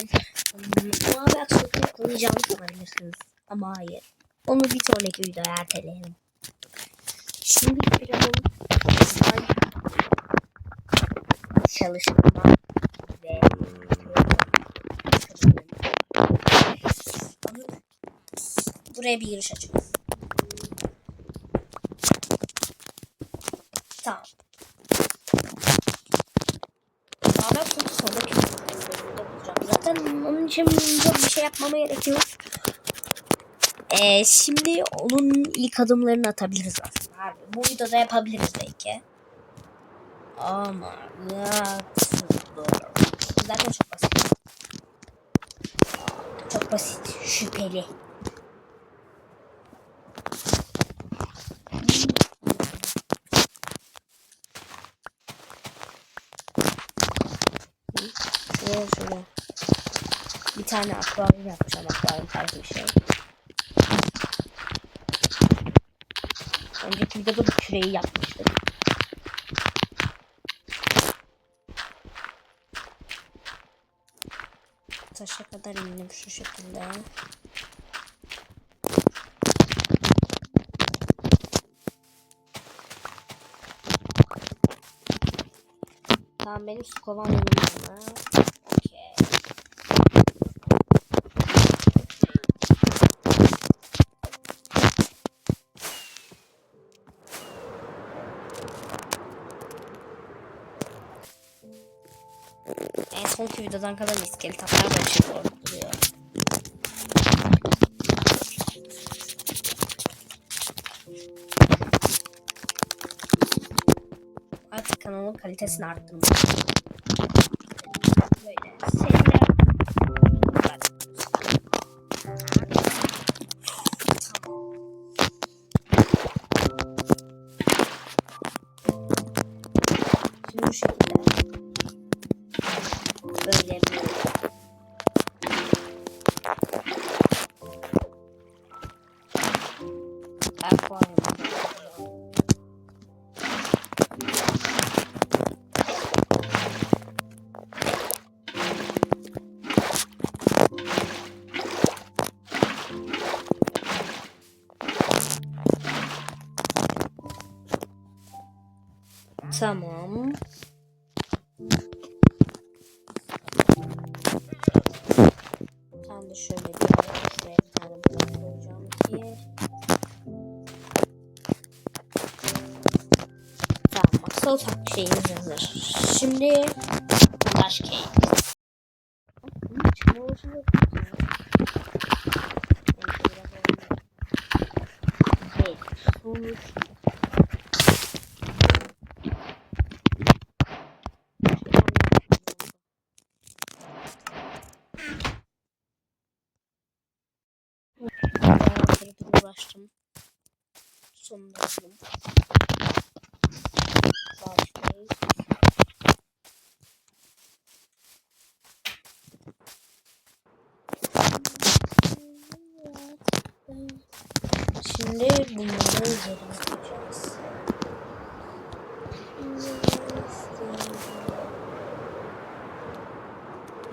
hmm, mavi aksesuarı kullanacağımı sanabilirsiniz. Ama hayır. Onu bir sonraki videoya erteleyelim. Şimdi planım çalıştırma ve buraya bir giriş açalım. Tamam. Sağdan sonra sonraki bölümde bulacağım. Zaten çok bir şey yapmama gerek yok. Ee, şimdi onun ilk adımlarını atabiliriz aslında. Harbi. Bu videoda yapabiliriz belki. Ama zaten çok basit. Çok basit. Şüpheli. Şuraya şuraya. Bir tane akvaryum yapacağım. Akvaryum tarzı bir şey. Önceki videoda bu küreyi yapmıştık. Taşa kadar indim şu şekilde. Tamam benim su kovam yanımda. En sonki videodan kalan iskelet hatlar da şey duruyor. Artık kanalın kalitesini arttırmak. Akvaryum. Tamam. Ben de şöyle şeyimiz hazır. Şimdi. Evet, sonuç Bayağıdır uğraştım. Sonunda buldum. Başlayız. Şimdi bunları üzerine koyacağız.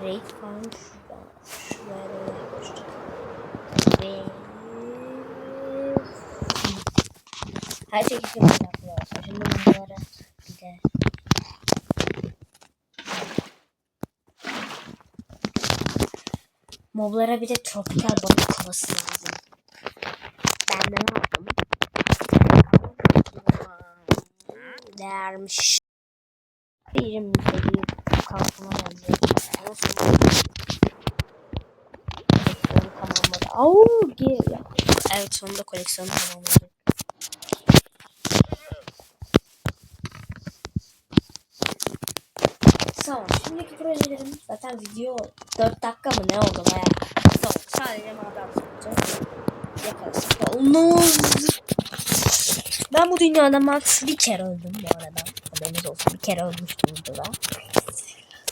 Raid farm şurada. Şuraya da yapmıştık. Her şey gibi yapıyorlar. Şimdi bunlara bir de Moblara bir de tropikal balık kovası lazım. Ben de ne yaptım? Değermiş. Birim bir kalkma son koleksiyonu tamamladı. Au gel. Evet sonunda koleksiyonu tamamladı. Tamam. Şimdiki projelerim zaten video 4 dakika mı ne oldu baya. Tamam. Sadece maden yapacağız. Yaparız. Olmaz. Ben bu dünyada max bir kere öldüm bu arada. Haberiniz olsun. Bir kere ölmüştüm burada.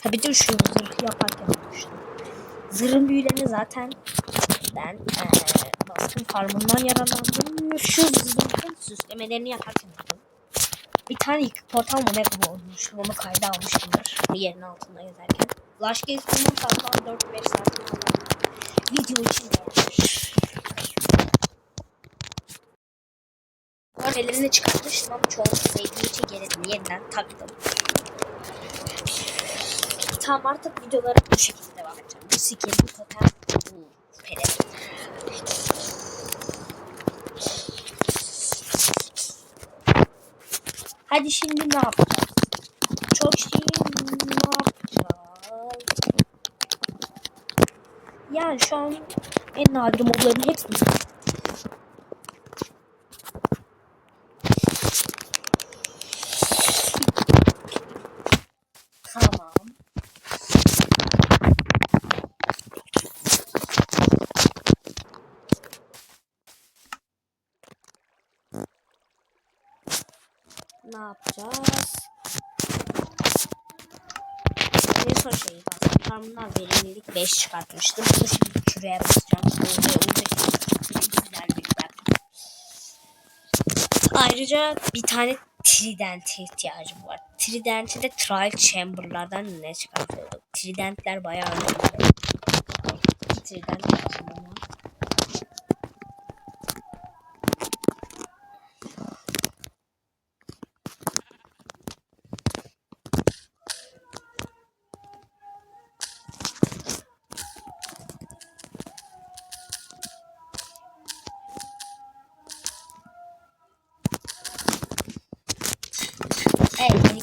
Ha bir şu zırhı yaparken ölmüştüm. Zırhın büyülerini zaten ben ee, baskın farmından yararlandım. Şu zırhın süslemelerini yaparken öldüm. Bir tane yıkık portal mı ne olmuştu. Onu kayda almışımdır. Bir yerin altında gezerken. Flash gezdiğimden toplam 4-5 saat. Video için de. Ellerini çıkartmıştım ama çoğunu sevdiği için geri yeniden taktım. Tamam artık videolara bu şekilde devam edeceğim. Bu skin, bu totem, bu pere. Hadi şimdi ne yapacağız? Çok şey ne yapacağız? Yani şu an en nadir modların hepsini Tamam. Ne yapacağız? Bastım. Ben bundan verimlilik 5 çıkartmıştım. Bunu şimdi şuraya basacağım. Ayrıca bir tane Trident'e ihtiyacım var. Trident'i de Trial Chamber'lardan ne çıkartıyorduk? Trident'ler bayağı önemli. Trident.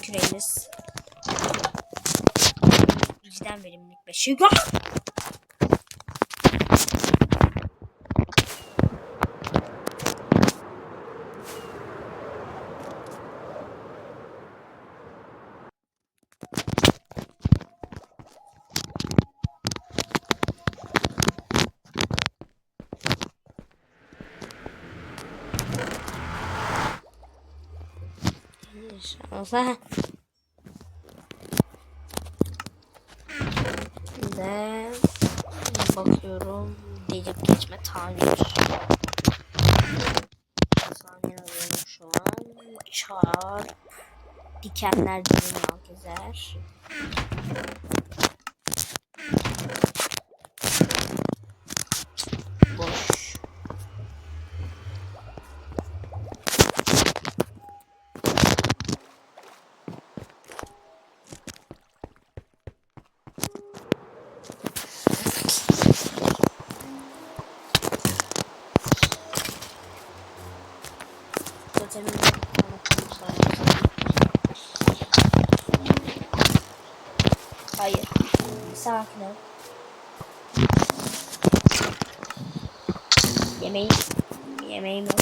Küreğimiz. Cidden verimlilik 5. İnşallah. Ve bakıyorum delip geçme tamir. Saniye alıyorum şu an. Çarp. Dikenler dilini al gezer. Sakin ol. Yemeğim. Yemeğim yok.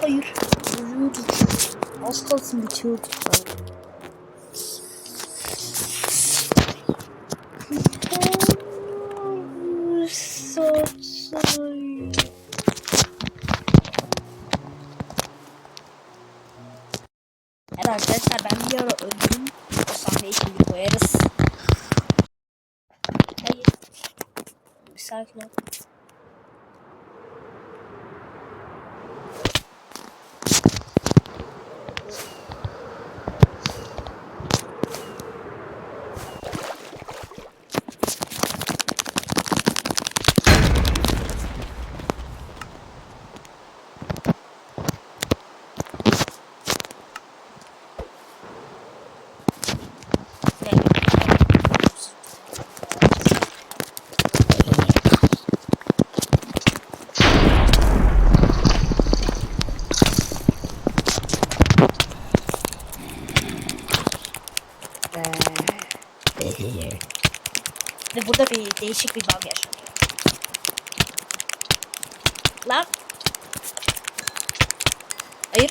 Hayır. Az kalsın bitiyorduk. Hayır. Bir sakin ol. Ve burada bir değişik bir bug yaşanıyor. Lan. Hayır.